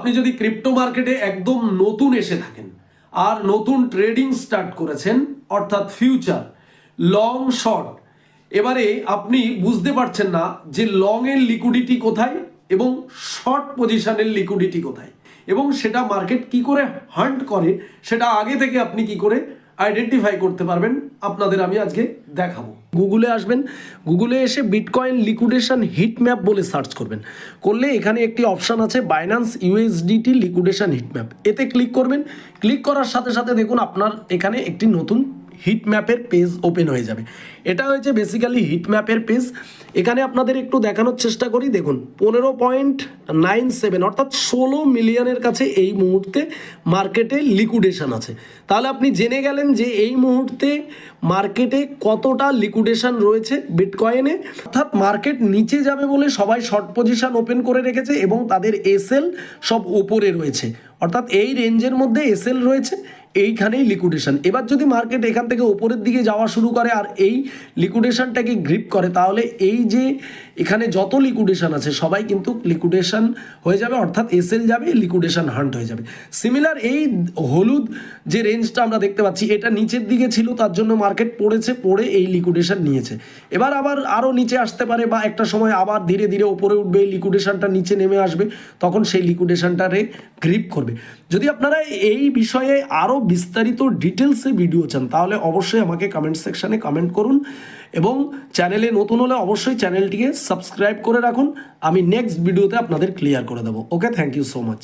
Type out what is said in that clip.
আপনি যদি ক্রিপ্টো মার্কেটে একদম নতুন এসে থাকেন আর নতুন ট্রেডিং স্টার্ট করেছেন, অর্থাৎ ফিউচার লং শর্ট এবারে আপনি বুঝতে পারছেন না যে লং এর লিকুইডিটি কোথায় এবং শর্ট পজিশনের লিকুইডিটি কোথায়। এবং সেটা মার্কেট কি করে হান্ট করে, সেটা আগে থেকে আপনি কি করে আইডেন্টিফাই করতে পারবেন, আপনাদের আমি আজকে দেখাবো। গুগলে আসবেন গুগলে এসে বিটকয়েন লিকুইডেশন হিট ম্যাপ বলে সার্চ করবেন। করলে এখানে একটি অপশান আছে Binance USDT liquidation heat map এতে ক্লিক করবেন। ক্লিক করার সাথে সাথে দেখুন আপনার এখানে একটি নতুন হিট ম্যাপের পেজ ওপেন হয়ে যাবে। এটা হয়েছে বেসিক্যালি হিট ম্যাপের পেজ এখানে আপনাদের একটু দেখানোর চেষ্টা করি। দেখুন, পনেরো পয়েন্ট নাইন সেভেন অর্থাৎ ষোলো মিলিয়নের কাছে এই মুহূর্তে মার্কেটে লিকুইডেশন আছে। তাহলে আপনি জেনে গেলেন যে এই মুহূর্তে মার্কেটে কতটা লিকুইডেশন রয়েছে বিটকয়েনে অর্থাৎ মার্কেট নিচে যাবে বলে সবাই শর্ট পজিশন ওপেন করে রেখেছে এবং তাদের এসএল সব ওপরে রয়েছে। অর্থাৎ এই রেঞ্জের মধ্যে এসএল রয়েছে। এইখানেই লিকুইডেশন এবার যদি মার্কেট এখান থেকে ওপরের দিকে যাওয়া শুরু করে আর এই লিকুইডেশনটাকে গ্রিপ করে, তাহলে এই যে এখানে যত লিকুইডেশন আছে, সবাই কিন্তু লিকুইডেশন হয়ে যাবে, অর্থাৎ এসএল যাবে লিকুইডেশন হান্ট হয়ে যাবে। সিমিলার এই হলুদ যে রেঞ্জটা আমরা দেখতে পাচ্ছি, এটা নিচের দিকে ছিল, তার জন্য মার্কেট পড়েছে, পড়ে এই লিকুইডেশন নিয়েছে। এবার আবার আরও নিচে আসতে পারে বা একটা সময় আবার ধীরে ধীরে ওপরে উঠবে, এই লিকুইডেশনটা নিচে নেমে আসবে, তখন সেই লিকুইডেশনটারে গ্রিপ করবে। যদি আপনারা এই বিষয়ে আরও বিস্তারিত ডিটেলসে ভিডিও চান, তাহলে অবশ্যই আমাকে কমেন্ট সেকশানে কমেন্ট করুন এবং চ্যানেলে নতুন হলে অবশ্যই চ্যানেলটিকে সাবস্ক্রাইব করে রাখুন। আমি নেক্সট ভিডিওতে আপনাদের ক্লিয়ার করে দেবো। Okay thank you so much